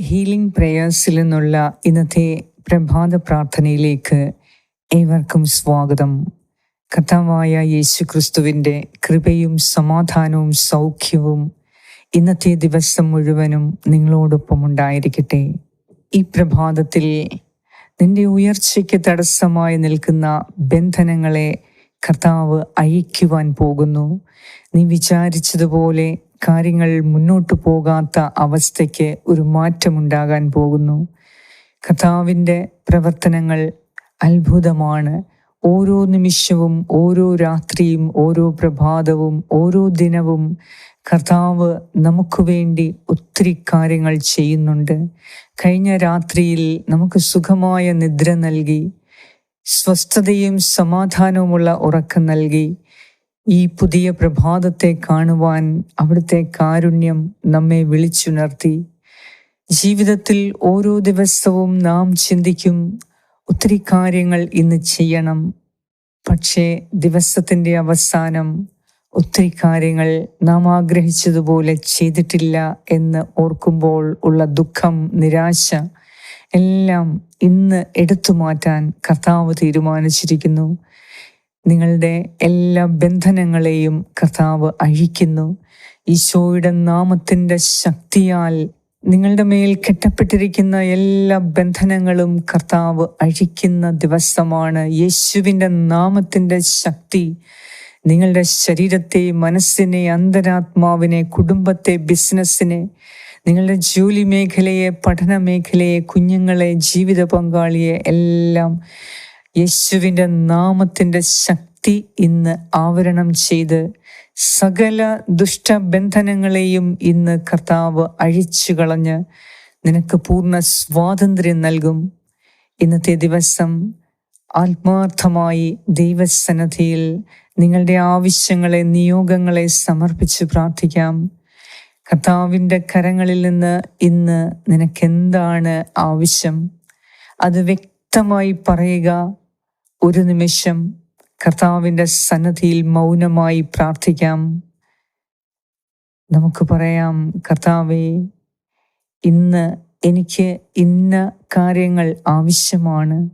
Healing പ്രേയേഴ്സിൽ നിന്നുള്ള ഇന്നത്തെ പ്രഭാത പ്രാർത്ഥനയിലേക്ക് ഏവർക്കും സ്വാഗതം. കർത്താവായ യേശു ക്രിസ്തുവിന്റെ കൃപയും സമാധാനവും സൗഖ്യവും ഇന്നത്തെ ദിവസം മുഴുവനും നിങ്ങളോടൊപ്പം ഉണ്ടായിരിക്കട്ടെ. ഈ പ്രഭാതത്തിൽ നിന്റെ ഉയർച്ചയ്ക്ക് തടസ്സമായി നിൽക്കുന്ന ബന്ധനങ്ങളെ കർത്താവ് അയക്കുവാൻ പോകുന്നു. നീ വിചാരിച്ചതുപോലെ കാര്യങ്ങൾ മുന്നോട്ട് പോകാത്ത അവസ്ഥയ്ക്ക് ഒരു മാറ്റമുണ്ടാകാൻ പോകുന്നു. കഥാവിന്റെ പ്രവർത്തനങ്ങൾ അത്ഭുതമാണ്. ഓരോ നിമിഷവും ഓരോ രാത്രിയും ഓരോ പ്രഭാതവും ഓരോ ദിനവും കർത്താവ് നമുക്ക് വേണ്ടി ഒത്തിരി കാര്യങ്ങൾ ചെയ്യുന്നുണ്ട്. കഴിഞ്ഞ രാത്രിയിൽ നമുക്ക് സുഖമായ നിദ്ര നൽകി സ്വസ്ഥതയും സമാധാനവുമുള്ള ഉറക്കം നൽകി ഈ പുതിയ പ്രഭാതത്തെ കാണുവാൻ അവിടുത്തെ കാരുണ്യം നമ്മെ വിളിച്ചുണർത്തി. ജീവിതത്തിൽ ഓരോ ദിവസവും നാം ചിന്തിക്കും ഒത്തിരി കാര്യങ്ങൾ ഇന്ന് ചെയ്യണം. പക്ഷേ ദിവസത്തിന്റെ അവസാനം ഒത്തിരി കാര്യങ്ങൾ നാം ആഗ്രഹിച്ചതുപോലെ ചെയ്തിട്ടില്ല എന്ന് ഓർക്കുമ്പോൾ ഉള്ള ദുഃഖം നിരാശ എല്ലാം ഇന്ന് എടുത്തു മാറ്റാൻ കർത്താവ് തീരുമാനിച്ചിരിക്കുന്നു. നിങ്ങളുടെ എല്ലാ ബന്ധനങ്ങളെയും കർത്താവ് അഴിക്കുന്നു. ഈശോയുടെ നാമത്തിന്റെ ശക്തിയാൽ നിങ്ങളുടെ മേൽ കെട്ടപ്പെട്ടിരിക്കുന്ന എല്ലാ ബന്ധനങ്ങളും കർത്താവ് അഴിക്കുന്ന ദിവസമാണ്. യേശുവിന്റെ നാമത്തിന്റെ ശക്തി നിങ്ങളുടെ ശരീരത്തെ മനസ്സിനെ അന്തരാത്മാവിനെ കുടുംബത്തെ ബിസിനസ്സിനെ നിങ്ങളുടെ ജോലി മേഖലയെ പഠന മേഖലയെ കുഞ്ഞുങ്ങളെ ജീവിത പങ്കാളിയെ എല്ലാം യേശുവിന്റെ നാമത്തിന്റെ ശക്തി ഇന്ന് ആവരണം ചെയ്ത് സകല ദുഷ്ടബന്ധനങ്ങളെയും ഇന്ന് കർത്താവ് അഴിച്ചു കളഞ്ഞ് നിനക്ക് പൂർണ സ്വാതന്ത്ര്യം നൽകും. ഇന്നത്തെ ദിവസം ആത്മാർത്ഥമായി ദൈവസന്നദ്ധിയിൽ നിങ്ങളുടെ ആവശ്യങ്ങളെ നിയോഗങ്ങളെ സമർപ്പിച്ച് പ്രാർത്ഥിക്കാം. കർത്താവിന്റെ കരങ്ങളിൽ നിന്ന് ഇന്ന് നിനക്കെന്താണ് ആവശ്യം? അത് വ്യക്തമായി പറയുക. ഒരു നിമിഷം കർത്താവിന്റെ സന്നദ്ധിയിൽ മൗനമായി പ്രാർത്ഥിക്കാം. നമുക്ക് പറയാം കർത്താവെ ഇന്ന് എനിക്ക് ഇന്ന കാര്യങ്ങൾ ആവശ്യമാണ്.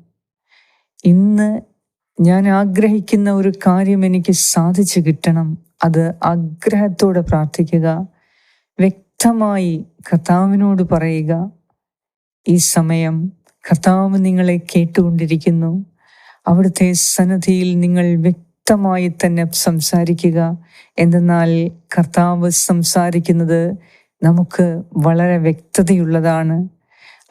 ഇന്ന് ഞാൻ ആഗ്രഹിക്കുന്ന ഒരു കാര്യം എനിക്ക് സാധിച്ചു കിട്ടണം. അത് ആഗ്രഹത്തോടെ പ്രാർത്ഥിക്കുക. വ്യക്തമായി കർത്താവിനോട് പറയുക. ഈ സമയം കർത്താവ് നിങ്ങളെ കേട്ടുകൊണ്ടിരിക്കുന്നു. അവിടുത്തെ സന്നദ്ധിയിൽ നിങ്ങൾ വ്യക്തമായി തന്നെ സംസാരിക്കുക. എന്തെന്നാൽ കർത്താവ് സംസാരിക്കുന്നത് നമുക്ക് വളരെ വ്യക്തതയുള്ളതാണ്.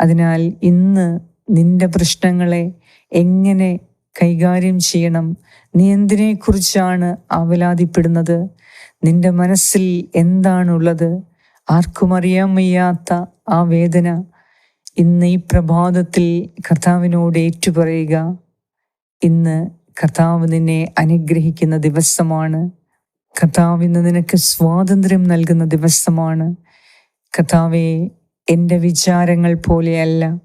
അതിനാൽ ഇന്ന് നിന്റെ പ്രശ്നങ്ങളെ എങ്ങനെ കൈകാര്യം ചെയ്യണം? നീ എന്തിനെക്കുറിച്ചാണ് അവലാതിപ്പെടുന്നത് നിന്റെ മനസ്സിൽ എന്താണുള്ളത്? ആർക്കും അറിയാൻ വയ്യാത്ത ആ വേദന. ഇന്ന് ഈ പ്രഭാതത്തിൽ കർത്താവിനോട് ഏറ്റുപറയുക. ഇന്ന് കർത്താവ് നിന്നെ അനുഗ്രഹിക്കുന്ന ദിവസമാണ്. കർത്താവ് ഇന്ന് നിനക്ക് സ്വാതന്ത്ര്യം നൽകുന്ന ദിവസമാണ്. കർത്താവെ എന്റെ വിചാരങ്ങൾ പോലെയല്ല.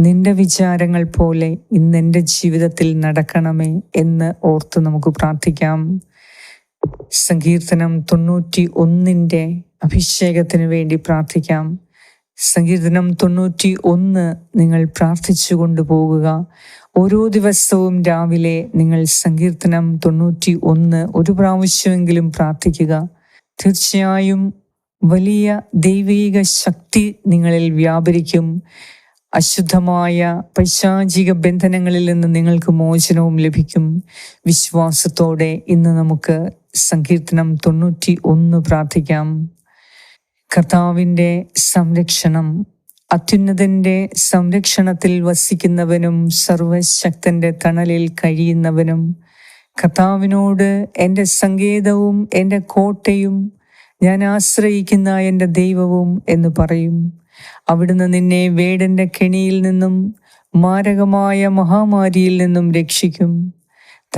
നിന്റെ വിചാരങ്ങൾ പോലെ ഇന്ന് എന്റെ ജീവിതത്തിൽ നടക്കണമേ എന്ന് ഓർത്ത് നമുക്ക് പ്രാർത്ഥിക്കാം. സങ്കീർത്തനം തൊണ്ണൂറ്റി ഒന്നിന്റെ അഭിഷേകത്തിന് വേണ്ടി പ്രാർത്ഥിക്കാം. സങ്കീർത്തനം തൊണ്ണൂറ്റി ഒന്ന് നിങ്ങൾ പ്രാർത്ഥിച്ചു കൊണ്ടുപോകുക. ഓരോ ദിവസവും രാവിലെ നിങ്ങൾ സങ്കീർത്തനം തൊണ്ണൂറ്റി ഒന്ന് ഒരു പ്രാവശ്യമെങ്കിലും പ്രാർത്ഥിക്കുക. തീർച്ചയായും വലിയ ദൈവീക ശക്തി നിങ്ങളിൽ വ്യാപരിക്കും. അശുദ്ധമായ പൈശാചിക ബന്ധനങ്ങളിൽ നിന്ന് നിങ്ങൾക്ക് മോചനവും ലഭിക്കും. വിശ്വാസത്തോടെ ഇന്ന് നമുക്ക് സങ്കീർത്തനം തൊണ്ണൂറ്റി ഒന്ന് പ്രാർത്ഥിക്കാം. കർത്താവിന്റെ സംരക്ഷണം അത്യുന്നതന്റെ സംരക്ഷണത്തിൽ വസിക്കുന്നവനും സർവശക്തന്റെ തണലിൽ കഴിയുന്നവനും കർത്താവിനോട് എന്റെ സങ്കേതവും എന്റെ കോട്ടയും ഞാൻ ആശ്രയിക്കുന്ന എന്റെ ദൈവവും എന്ന് പറയും. അവിടുന്ന് നിന്നെ വേടന്റെ കെണിയിൽ നിന്നും മാരകമായ മഹാമാരിയിൽ നിന്നും രക്ഷിക്കും.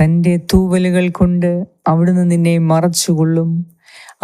തന്റെ തൂവലുകൾ കൊണ്ട് അവിടുന്ന് നിന്നെ മറച്ചുകൊള്ളും.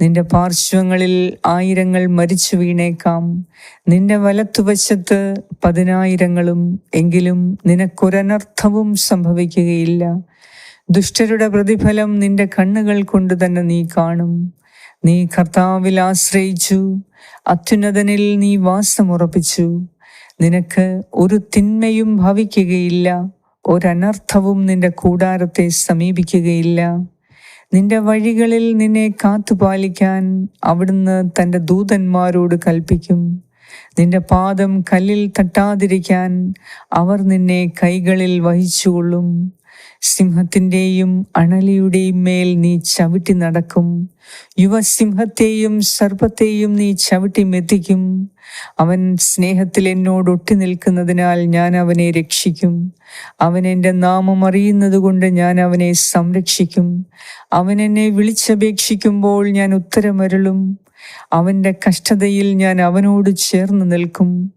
നിന്റെ പാർശ്വങ്ങളിൽ ആയിരങ്ങൾ മരിച്ചു വീണേക്കാം. നിന്റെ വലത്തുവശത്ത് പതിനായിരങ്ങളും എങ്കിലും നിനക്കൊരനർത്ഥവും സംഭവിക്കുകയില്ല. ദുഷ്ടരുടെ പ്രതിഫലം നിന്റെ കണ്ണുകൾ കൊണ്ട് തന്നെ നീ കാണും. നീ കർത്താവിൽ ആശ്രയിച്ചു അത്യുന്നതനിൽ നീ വാസമുറപ്പിച്ചു. നിനക്ക് ഒരു തിന്മയും ഭവിക്കുകയില്ല ഒരനർത്ഥവും നിന്റെ കൂടാരത്തെ സമീപിക്കുകയില്ല. നിന്റെ വഴികളിൽ നിന്നെ കാത്തുപാലിക്കാൻ അവിടുന്ന് തന്റെ ദൂതന്മാരോട് കൽപ്പിക്കും. നിന്റെ പാദം കല്ലിൽ തട്ടാതിരിക്കാൻ അവർ നിന്നെ കൈകളിൽ വഹിച്ചുകൊള്ളും. സിംഹത്തിന്റെയും അണലിയുടെയും മേൽ നീ ചവിട്ടി നടക്കും. യുവസിംഹത്തെയും സർപ്പത്തെയും നീ ചവിട്ടി മെത്തിക്കും അവൻ സ്നേഹത്തിൽ എന്നോട് ഒട്ടി നിൽക്കുന്നതിനാൽ ഞാൻ അവനെ രക്ഷിക്കും. അവൻ എന്റെ നാമം അറിയുന്നത് കൊണ്ട് ഞാൻ അവനെ സംരക്ഷിക്കും. അവൻ എന്നെ വിളിച്ചപേക്ഷിക്കുമ്പോൾ ഞാൻ ഉത്തരമരുളും. അവന്റെ കഷ്ടതയിൽ ഞാൻ അവനോട് ചേർന്ന് നിൽക്കും.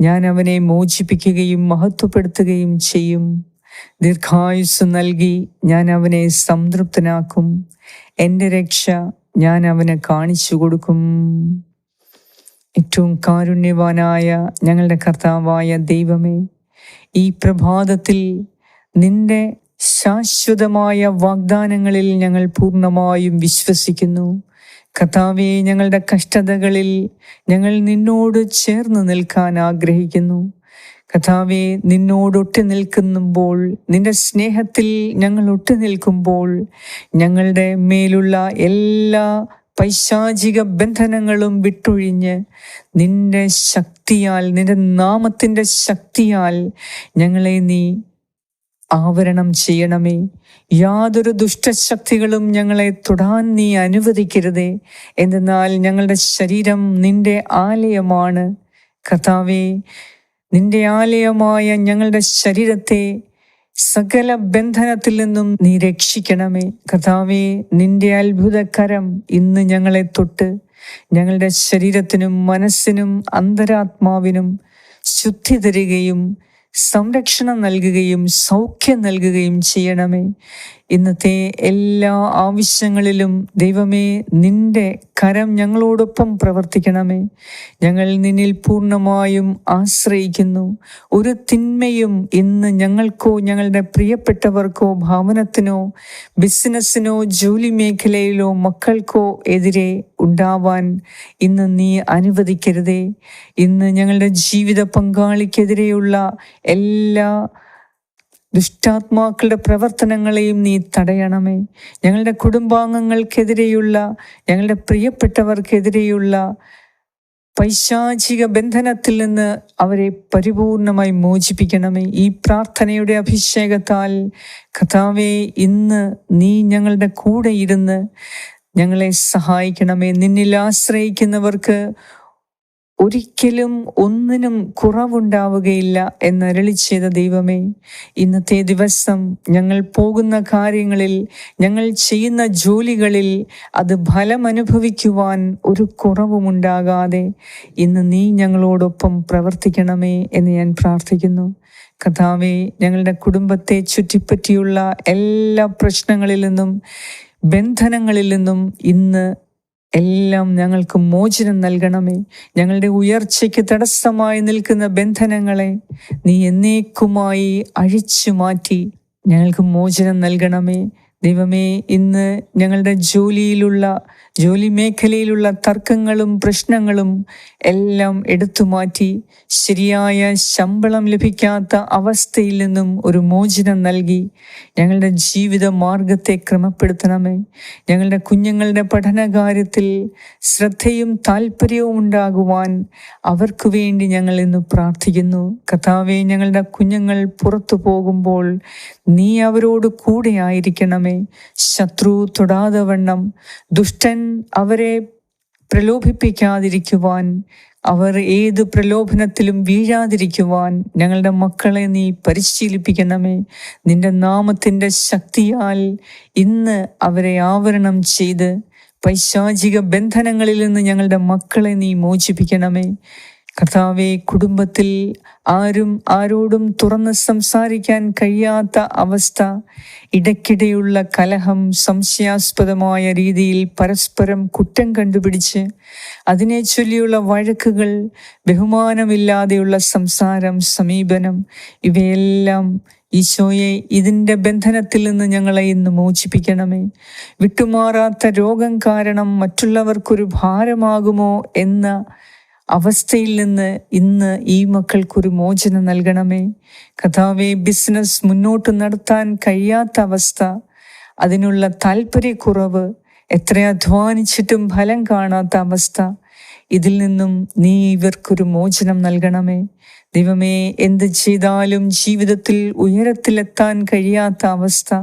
ഞാൻ അവനെ മോചിപ്പിക്കുകയും മഹത്വപ്പെടുത്തുകയും ചെയ്യും. ദീർഘായുസ് നൽകി ഞാൻ അവനെ സംതൃപ്തനാക്കും. എന്റെ രക്ഷ ഞാൻ അവന് കാണിച്ചു കൊടുക്കും. ഏറ്റവും കാരുണ്യവാനായ ഞങ്ങളുടെ കർത്താവായ ദൈവമേ ഈ പ്രഭാതത്തിൽ നിന്റെ ശാശ്വതമായ വാഗ്ദാനങ്ങളിൽ ഞങ്ങൾ പൂർണമായും വിശ്വസിക്കുന്നു. കർത്താവെ ഞങ്ങളുടെ കഷ്ടതകളിൽ ഞങ്ങൾ നിന്നോട് ചേർന്ന് നിൽക്കാൻ ആഗ്രഹിക്കുന്നു. കഥാവെ നിന്നോടൊട്ടി നിൽക്കുമ്പോൾ നിന്റെ സ്നേഹത്തിൽ ഞങ്ങൾ ഒട്ടി നിൽക്കുമ്പോൾ ഞങ്ങളുടെ മേലുള്ള എല്ലാ പൈശാചിക ബന്ധനങ്ങളും വിട്ടൊഴിഞ്ഞ് നിന്റെ ശക്തിയാൽ നിന്റെ നാമത്തിന്റെ ശക്തിയാൽ ഞങ്ങളെ നീ ആവരണം ചെയ്യണമേ. യാതൊരു ദുഷ്ടശക്തികളും ഞങ്ങളെ തൊടാൻ നീ അനുവദിക്കരുതേ. എന്തെന്നാൽ ഞങ്ങളുടെ ശരീരം നിന്റെ ആലയമാണ്. കഥാവേ നിന്റെ ആലയമായ ഞങ്ങളുടെ ശരീരത്തെ സകല ബന്ധനത്തിൽ നിന്നും നീ രക്ഷിക്കണമേ. കഥാവേ നിന്റെ അത്ഭുതകരം ഇന്ന് ഞങ്ങളെ തൊട്ട് ഞങ്ങളുടെ ശരീരത്തിനും മനസ്സിനും അന്തരാത്മാവിനും ശുദ്ധി തരികയും സംരക്ഷണം നൽകുകയും സൗഖ്യം നൽകുകയും ചെയ്യണമേ. ഇന്നത്തെ എല്ലാ ആവശ്യങ്ങളിലും ദൈവമേ നിന്റെ കരം ഞങ്ങളോടൊപ്പം പ്രവർത്തിക്കണമേ. ഞങ്ങൾ നിന്നിൽ പൂർണമായും ആശ്രയിക്കുന്നു. ഒരു തിന്മയും ഇന്ന് ഞങ്ങൾക്കോ ഞങ്ങളുടെ പ്രിയപ്പെട്ടവർക്കോ ഭവനത്തിനോ ബിസിനസ്സിനോ ജോലി മേഖലയിലോ മക്കൾക്കോ എതിരെ ഉണ്ടാവാൻ ഇന്ന് നീ അനുവദിക്കരുതേ. ഇന്ന് ഞങ്ങളുടെ ജീവിത പങ്കാളിക്കെതിരെയുള്ള എല്ലാ ദുഷ്ടാത്മാക്കളുടെ പ്രവർത്തനങ്ങളെയും നീ തടയണമേ. ഞങ്ങളുടെ കുടുംബാംഗങ്ങൾക്കെതിരെയുള്ള ഞങ്ങളുടെ പ്രിയപ്പെട്ടവർക്കെതിരെയുള്ള പൈശാചിക ബന്ധനത്തിൽ നിന്ന് അവരെ പരിപൂർണമായി മോചിപ്പിക്കണമേ. ഈ പ്രാർത്ഥനയുടെ അഭിഷേകത്താൽ കഥാവെ ഇന്ന് നീ ഞങ്ങളുടെ കൂടെ ഇരുന്ന് ഞങ്ങളെ സഹായിക്കണമേ. നിന്നിൽ ആശ്രയിക്കുന്നവർക്ക് ഒരിക്കലും ഒന്നിനും കുറവുണ്ടാവുകയില്ല എന്നരളി ചെയ്ത ദൈവമേ ഇന്നത്തെ ദിവസം ഞങ്ങൾ പോകുന്ന കാര്യങ്ങളിൽ ഞങ്ങൾ ചെയ്യുന്ന ജോലികളിൽ അത് ഫലമനുഭവിക്കുവാൻ ഒരു കുറവുമുണ്ടാകാതെ ഇന്ന് നീ ഞങ്ങളോടൊപ്പം പ്രവർത്തിക്കണമേ എന്ന് ഞാൻ പ്രാർത്ഥിക്കുന്നു. കഥാവെ ഞങ്ങളുടെ കുടുംബത്തെ ചുറ്റിപ്പറ്റിയുള്ള എല്ലാ പ്രശ്നങ്ങളിൽ നിന്നും ബന്ധനങ്ങളിൽ നിന്നും ഇന്ന് എല്ലാം ഞങ്ങൾക്ക് മോചനം നൽകണമേ. ഞങ്ങളുടെ ഉയർച്ചയ്ക്ക് തടസ്സമായി നിൽക്കുന്ന ബന്ധനങ്ങളെ നീ എന്നേക്കുമായി അഴിച്ചു മാറ്റി. ഞങ്ങൾക്ക് മോചനം നൽകണമേ. ദൈവമേ ഇന്ന് ഞങ്ങളുടെ ജോലിയിലുള്ള ജോലി മേഖലയിലുള്ള തർക്കങ്ങളും പ്രശ്നങ്ങളും എല്ലാം എടുത്തു മാറ്റി ശരിയായ ശമ്പളം ലഭിക്കാത്ത അവസ്ഥയിൽ നിന്നും ഒരു മോചനം നൽകി. ഞങ്ങളുടെ ജീവിത മാർഗത്തെ ക്രമപ്പെടുത്തണമേ. ഞങ്ങളുടെ കുഞ്ഞുങ്ങളുടെ പഠനകാര്യത്തിൽ ശ്രദ്ധയും താല്പര്യവും ഉണ്ടാകുവാൻ അവർക്ക് വേണ്ടി ഞങ്ങൾ ഇന്ന് പ്രാർത്ഥിക്കുന്നു. കഥാവെ ഞങ്ങളുടെ കുഞ്ഞുങ്ങൾ പുറത്തു പോകുമ്പോൾ നീ അവരോട് കൂടെ ആയിരിക്കണമേ. ശത്രു തൊടാതെ വണ്ണം ദുഷ്ടൻ അവരെ പ്രലോഭിപ്പിക്കാതിരിക്കുവാൻ അവർ ഏത് പ്രലോഭനത്തിലും വീഴാതിരിക്കുവാൻ ഞങ്ങളുടെ മക്കളെ നീ പരിശീലിപ്പിക്കണമേ. നിന്റെ നാമത്തിന്റെ ശക്തിയാൽ ഇന്ന് അവരെ ആവരണം ചെയ്ത് പൈശാചിക ബന്ധനങ്ങളിൽ നിന്ന് ഞങ്ങളുടെ മക്കളെ നീ മോചിപ്പിക്കണമേ. കർത്താവെ കുടുംബത്തിൽ ആരും ആരോടും തുറന്ന് സംസാരിക്കാൻ കഴിയാത്ത അവസ്ഥ ഇടയ്ക്കിടെയുള്ള കലഹം സംശയാസ്പദമായ രീതിയിൽ പരസ്പരം കുറ്റം കണ്ടുപിടിച്ച് അതിനെ ചൊല്ലിയുള്ള വഴക്കുകൾ ബഹുമാനമില്ലാതെയുള്ള സംസാരം സമീപനം ഇവയെല്ലാം ഈശോയെ ഇതിന്റെ ബന്ധനത്തിൽ നിന്ന് ഞങ്ങളെ ഇന്ന് മോചിപ്പിക്കണമേ. വിട്ടുമാറാത്ത രോഗം കാരണം മറ്റുള്ളവർക്കൊരു ഭാരമാകുമോ എന്ന അവസ്ഥയിൽ നിന്ന് ഇന്ന് ഈ മക്കൾക്കൊരു മോചനം നൽകണമേ. കഥാവെ ബിസിനസ് മുന്നോട്ട് നടത്താൻ കഴിയാത്ത അവസ്ഥ അതിനുള്ള താല്പര്യക്കുറവ് എത്ര അധ്വാനിച്ചിട്ടും ഫലം കാണാത്ത അവസ്ഥ ഇതിൽ നിന്നും നീ ഇവർക്കൊരു മോചനം നൽകണമേ. ദൈവമേ എന്ത് ചെയ്താലും ജീവിതത്തിൽ ഉയരത്തിലെത്താൻ കഴിയാത്ത അവസ്ഥ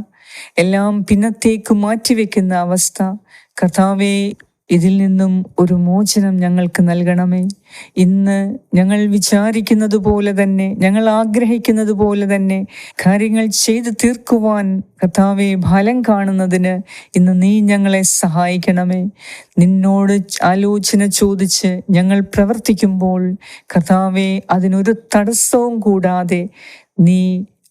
എല്ലാം പിന്നത്തേക്ക് മാറ്റിവെക്കുന്ന അവസ്ഥ കഥാവെ ഇതിൽ നിന്നും ഒരു മോചനം ഞങ്ങൾക്ക് നൽകണമേ. ഇന്ന് ഞങ്ങൾ വിചാരിക്കുന്നത് പോലെ തന്നെ ഞങ്ങൾ ആഗ്രഹിക്കുന്നത് പോലെ തന്നെ കാര്യങ്ങൾ ചെയ്തു തീർക്കുവാൻ കഥാവെ ഫലം കാണുന്നതിന് ഇന്ന് നീ ഞങ്ങളെ സഹായിക്കണമേ. നിന്നോട് ആലോചന ചോദിച്ച് ഞങ്ങൾ പ്രവർത്തിക്കുമ്പോൾ കഥാവെ അതിനൊരു തടസ്സവും കൂടാതെ നീ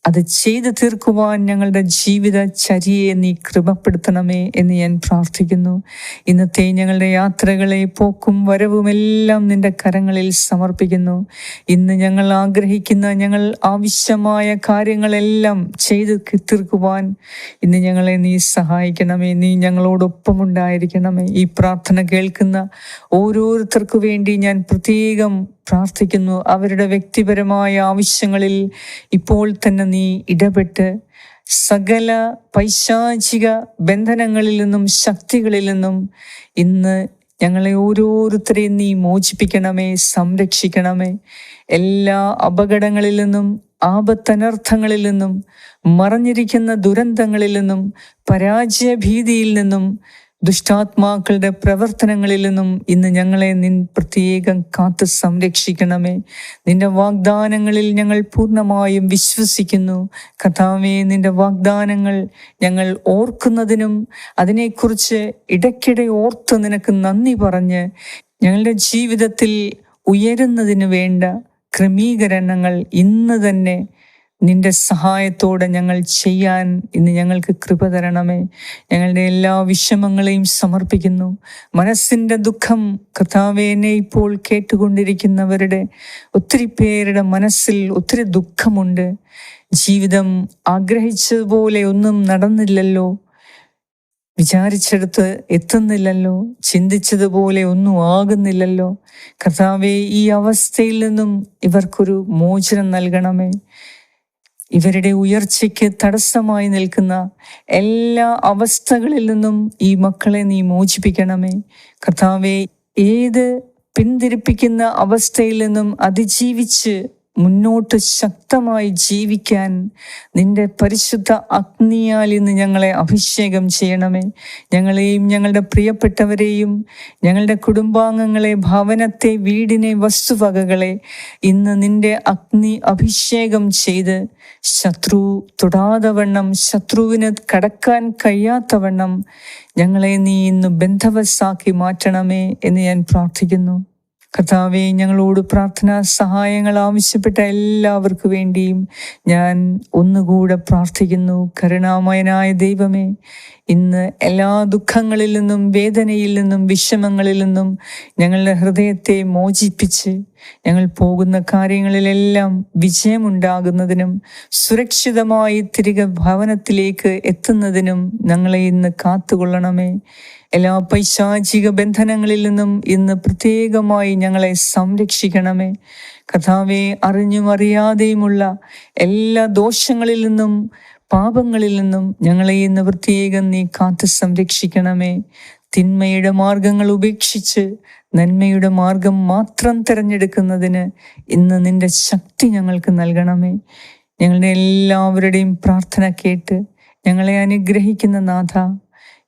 അത് ചെയ്തു തീർക്കുവാൻ ഞങ്ങളുടെ ജീവിത ചര്യയെ നീ കൃപപ്പെടുത്തണമേ എന്ന് ഞാൻ പ്രാർത്ഥിക്കുന്നു. ഇന്നത്തെ ഞങ്ങളുടെ യാത്രകളെ പോക്കും വരവുമെല്ലാം നിന്റെ കരങ്ങളിൽ സമർപ്പിക്കുന്നു. ഇന്ന് ഞങ്ങൾ ആഗ്രഹിക്കുന്ന ഞങ്ങൾ ആവശ്യമായ കാര്യങ്ങളെല്ലാം ചെയ്തു തീർക്കുവാൻ ഇന്ന് ഞങ്ങളെ നീ സഹായിക്കണമേ. നീ ഞങ്ങളോടൊപ്പം ഉണ്ടായിരിക്കണമേ. ഈ പ്രാർത്ഥന കേൾക്കുന്ന ഓരോരുത്തർക്കു വേണ്ടി ഞാൻ പ്രത്യേകം പ്രാർത്ഥിക്കുന്നു. അവരുടെ വ്യക്തിപരമായ ആവശ്യങ്ങളിൽ ഇപ്പോൾ തന്നെ നീ ഇടപെട്ട് സകല പൈശാചിക ബന്ധനങ്ങളിൽ നിന്നും ശക്തികളിൽ നിന്നും ഇന്ന് ഞങ്ങളെ ഓരോരുത്തരെയും നീ മോചിപ്പിക്കണമേ സംരക്ഷിക്കണമേ. എല്ലാ അപകടങ്ങളിൽ നിന്നും ആപത്തനർത്ഥങ്ങളിൽ നിന്നും മറഞ്ഞിരിക്കുന്ന ദുരന്തങ്ങളിൽ നിന്നും പരാജയ ഭീതിയിൽ നിന്നും ദുഷ്ടാത്മാക്കളുടെ പ്രവർത്തനങ്ങളിൽ നിന്നും ഇന്ന് ഞങ്ങളെ നിൻ പ്രത്യേകം കാത്ത് സംരക്ഷിക്കണമേ. നിന്റെ വാഗ്ദാനങ്ങളിൽ ഞങ്ങൾ പൂർണമായും വിശ്വസിക്കുന്നു. കഥാമേ നിന്റെ വാഗ്ദാനങ്ങൾ ഞങ്ങൾ ഓർക്കുന്നതിനും അതിനെക്കുറിച്ച് ഇടയ്ക്കിടെ ഓർത്ത് നിനക്ക് നന്ദി പറഞ്ഞ് ഞങ്ങളുടെ ജീവിതത്തിൽ ഉയരുന്നതിന് വേണ്ട ക്രമീകരണങ്ങൾ ഇന്ന് തന്നെ നിന്റെ സഹായത്തോടെ ഞങ്ങൾ ചെയ്യാൻ ഇന്ന് ഞങ്ങൾക്ക് കൃപ തരണമേ. ഞങ്ങളുടെ എല്ലാ വിഷമങ്ങളെയും സമർപ്പിക്കുന്നു. മനസ്സിന്റെ ദുഃഖം കർത്താവേനെ ഇപ്പോൾ കേട്ടുകൊണ്ടിരിക്കുന്നവരുടെ ഒത്തിരി പേരുടെ മനസ്സിൽ ഒത്തിരി ദുഃഖമുണ്ട്. ജീവിതം ആഗ്രഹിച്ചതുപോലെ ഒന്നും നടന്നില്ലല്ലോ. വിചാരിച്ചെടുത്ത് എത്തുന്നില്ലല്ലോ. ചിന്തിച്ചതുപോലെ ഒന്നും ആകുന്നില്ലല്ലോ. കർത്താവെ ഈ അവസ്ഥയിൽ നിന്നും ഇവർക്കൊരു മോചനം നൽകണമേ. ഇവരുടെ ഉയർച്ചയ്ക്ക് തടസ്സമായി നിൽക്കുന്ന എല്ലാ അവസ്ഥകളിൽ നിന്നും ഈ മക്കളെ നീ മോചിപ്പിക്കണമേ. കർത്താവെ ഏത് പിന്തിരിപ്പിക്കുന്ന അവസ്ഥയിൽ നിന്നും അതിജീവിച്ച് മുന്നോട്ട് ശക്തമായി ജീവിക്കാൻ നിന്റെ പരിശുദ്ധ അഗ്നിയാൽ ഇന്ന് ഞങ്ങളെ അഭിഷേകം ചെയ്യണമേ. ഞങ്ങളെയും ഞങ്ങളുടെ പ്രിയപ്പെട്ടവരെയും ഞങ്ങളുടെ കുടുംബാംഗങ്ങളെ ഭവനത്തെ വീടിനെ വസ്തുവകകളെ ഇന്ന് നിന്റെ അഗ്നി അഭിഷേകം ചെയ്ത് ശത്രു തൊടാതെ വണ്ണം ശത്രുവിന് കടക്കാൻ കഴിയാത്ത വണ്ണം ഞങ്ങളെ നീ ഇന്ന് ബന്ധവസ്സാക്കി മാറ്റണമേ എന്ന് ഞാൻ പ്രാർത്ഥിക്കുന്നു. കർത്താവെ ഞങ്ങളോട് പ്രാർത്ഥനാ സഹായങ്ങൾ ആവശ്യപ്പെട്ട എല്ലാവർക്കു വേണ്ടിയും ഞാൻ ഒന്നുകൂടെ പ്രാർത്ഥിക്കുന്നു. കരുണാമയനായ ദൈവമേ ഇന്ന് എല്ലാ ദുഃഖങ്ങളിൽ നിന്നും വേദനയിൽ നിന്നും വിഷമങ്ങളിൽ നിന്നും ഞങ്ങളുടെ ഹൃദയത്തെ മോചിപ്പിച്ച് ഞങ്ങൾ പോകുന്ന കാര്യങ്ങളിലെല്ലാം വിജയമുണ്ടാകുന്നതിനും സുരക്ഷിതമായി തിരികെ ഭവനത്തിലേക്ക് എത്തുന്നതിനും ഞങ്ങളെ ഇന്ന് കാത്തുകൊള്ളണമേ. എല്ലാ പൈശാചിക ബന്ധനങ്ങളിൽ നിന്നും ഇന്ന് പ്രത്യേകമായി ഞങ്ങളെ സംരക്ഷിക്കണമേ. കഥാവെ അറിഞ്ഞും അറിയാതെയുമുള്ള എല്ലാ ദോഷങ്ങളിൽ നിന്നും പാപങ്ങളിൽ നിന്നും ഞങ്ങളെ ഇന്ന് പ്രത്യേകം നീ കാത്ത് സംരക്ഷിക്കണമേ. തിന്മയുടെ മാർഗങ്ങൾ ഉപേക്ഷിച്ച് നന്മയുടെ മാർഗം മാത്രം തിരഞ്ഞെടുക്കുന്നതിന് ഇന്ന് നിന്റെ ശക്തി ഞങ്ങൾക്ക് നൽകണമേ. ഞങ്ങളുടെ എല്ലാവരുടെയും പ്രാർത്ഥന കേട്ട് ഞങ്ങളെ അനുഗ്രഹിക്കുന്ന നാഥ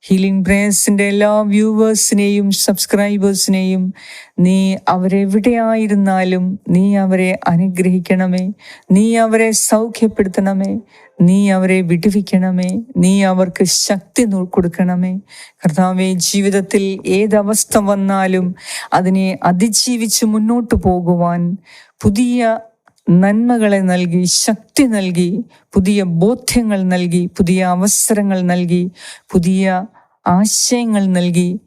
ഹീലിംഗ് പ്രേയേഴ്സിന്റെ എല്ലാ വ്യൂവേഴ്സിനെയും സബ്സ്ക്രൈബേഴ്സിനെയും നീ അവരെവിടെയായിരുന്നാലും നീ അവരെ അനുഗ്രഹിക്കണമേ. നീ അവരെ സൗഖ്യപ്പെടുത്തണമേ. നീ അവരെ വിടുവിക്കണമേ. നീ അവർക്ക് ശക്തി കൊടുക്കണമേ. കർത്താവെ ജീവിതത്തിൽ ഏതവസ്ഥ വന്നാലും അതിനെ അതിജീവിച്ച് മുന്നോട്ട് പോകുവാൻ പുതിയ നന്മകളെ നൽകി ശക്തി നൽകി പുതിയ ബോധ്യങ്ങൾ നൽകി പുതിയ അവസരങ്ങൾ നൽകി പുതിയ ആശയങ്ങൾ നൽകി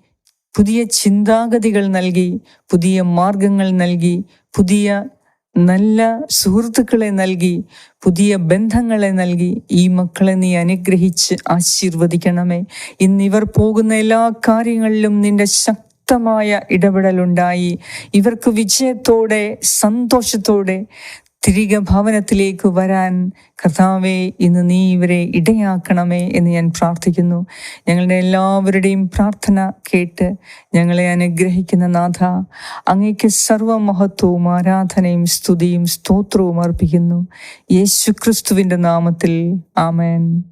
പുതിയ ചിന്താഗതികൾ നൽകി പുതിയ മാർഗങ്ങൾ നൽകി പുതിയ നല്ല സുഹൃത്തുക്കളെ നൽകി പുതിയ ബന്ധങ്ങളെ നൽകി. ഈ മക്കളെ നീ അനുഗ്രഹിച്ച് ആശീർവദിക്കണമേ. ഇന്നിവർ പോകുന്ന എല്ലാ കാര്യങ്ങളിലും നിന്റെ ശക്തമായ ഇടപെടലുണ്ടായി. ഇവർക്ക് വിജയത്തോടെ സന്തോഷത്തോടെ തിരികെ ഭവനത്തിലേക്ക് വരാൻ കർത്താവെ ഇന്ന് നീ ഇവരെ ഇടയാക്കണമേ എന്ന് ഞാൻ പ്രാർത്ഥിക്കുന്നു. ഞങ്ങളുടെ എല്ലാവരുടെയും പ്രാർത്ഥന കേട്ട് ഞങ്ങളെ അനുഗ്രഹിക്കുന്ന നാഥ അങ്ങേക്ക് സർവമഹത്വവും ആരാധനയും സ്തുതിയും സ്തോത്രവും അർപ്പിക്കുന്നു. യേശു ക്രിസ്തുവിന്റെ നാമത്തിൽ ആമേൻ.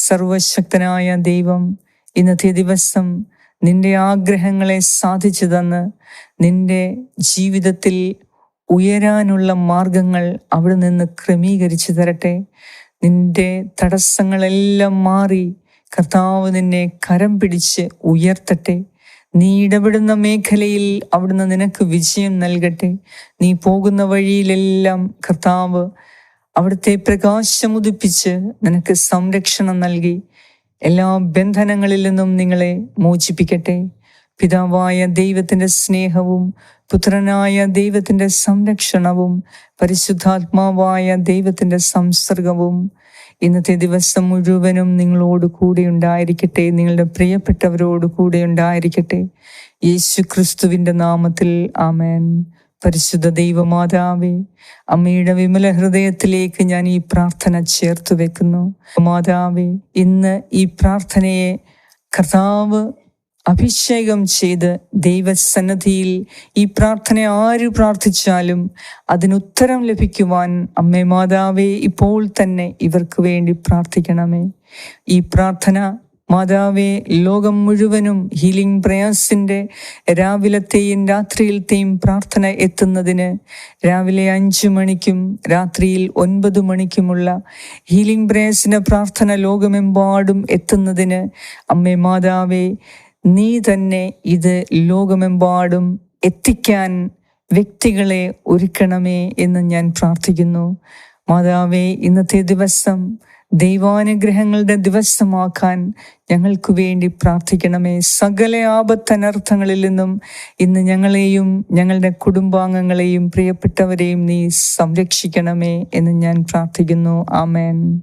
സർവശക്തനായ ദൈവം ഇന്നത്തെ ദിവസം നിന്റെ ആഗ്രഹങ്ങളെ സാധിച്ചു തന്ന് നിന്റെ ജീവിതത്തിൽ ഉയരാനുള്ള മാർഗങ്ങൾ അവിടെ നിന്ന് ക്രമീകരിച്ചു തരട്ടെ. നിന്റെ തടസ്സങ്ങളെല്ലാം മാറി കർത്താവ് നിന്നെ കരം പിടിച്ച് ഉയർത്തട്ടെ. നീ ഇടപെടുന്ന മേഖലയിൽ അവിടുന്ന് നിനക്ക് വിജയം നൽകട്ടെ. നീ പോകുന്ന വഴിയിലെല്ലാം കർത്താവ് അവിടുത്തെ പ്രകാശം ഉദിപ്പിച്ച് നിനക്ക് സംരക്ഷണം നൽകി. എല്ലാ ബന്ധനങ്ങളിൽ നിന്നും നിങ്ങളെ മോചിപ്പിക്കട്ടെ. പിതാവായ ദൈവത്തിന്റെ സ്നേഹവും പുത്രനായ ദൈവത്തിന്റെ സംരക്ഷണവും പരിശുദ്ധാത്മാവായ ദൈവത്തിന്റെ സംസർഗവും ഇന്നത്തെ ദിവസം മുഴുവനും നിങ്ങളോട് കൂടെ ഉണ്ടായിരിക്കട്ടെ. നിങ്ങളുടെ പ്രിയപ്പെട്ടവരോട് കൂടെ ഉണ്ടായിരിക്കട്ടെ. യേശു ക്രിസ്തുവിന്റെ നാമത്തിൽ ആമേൻ. പരിശുദ്ധ ദൈവമാതാവേ അമ്മയുടെ വിമല ഹൃദയത്തിലേക്ക് ഞാൻ ഈ പ്രാർത്ഥന ചേർത്ത് വെക്കുന്നു. മാതാവേ ഇന്ന് ഈ പ്രാർത്ഥനയെ കർത്താവ് അഭിഷേകം ചെയ്ത് ദൈവസന്നദ്ധിയിൽ ഈ പ്രാർത്ഥന ആര് പ്രാർത്ഥിച്ചാലും അതിനുത്തരം ലഭിക്കുവാൻ അമ്മേ മാതാവേ ഇപ്പോൾ തന്നെ ഇവർക്ക് വേണ്ടി പ്രാർത്ഥിക്കണമേ. ഈ പ്രാർത്ഥന മാതാവേ ലോകം മുഴുവനും ഹീലിംഗ് പ്രയാസിന്റെ രാവിലത്തെയും രാത്രിയിലത്തെയും പ്രാർത്ഥന എത്തുന്നതിന് രാവിലെ അഞ്ചു മണിക്കും രാത്രിയിൽ ഒൻപത് മണിക്കുമുള്ള ഹീലിംഗ് പ്രയാസിന് പ്രാർത്ഥന ലോകമെമ്പാടും എത്തുന്നതിന് അമ്മേ മാതാവെ നീ തന്നെ ഇത് ലോകമെമ്പാടും എത്തിക്കാൻ വ്യക്തികളെ ഒരുക്കണമേ എന്ന് ഞാൻ പ്രാർത്ഥിക്കുന്നു. മാതാവേ ഇന്നത്തെ ദിവസം ദൈവാനുഗ്രഹങ്ങളുടെ ദിവസമാക്കാൻ ഞങ്ങൾക്ക് വേണ്ടി പ്രാർത്ഥിക്കണമേ. സകല ആപത്തനർത്ഥങ്ങളിൽ നിന്നും ഇന്ന് ഞങ്ങളെയും ഞങ്ങളുടെ കുടുംബാംഗങ്ങളെയും പ്രിയപ്പെട്ടവരെയും നീ സംരക്ഷിക്കണമേ എന്ന് ഞാൻ പ്രാർത്ഥിക്കുന്നു. ആമേൻ.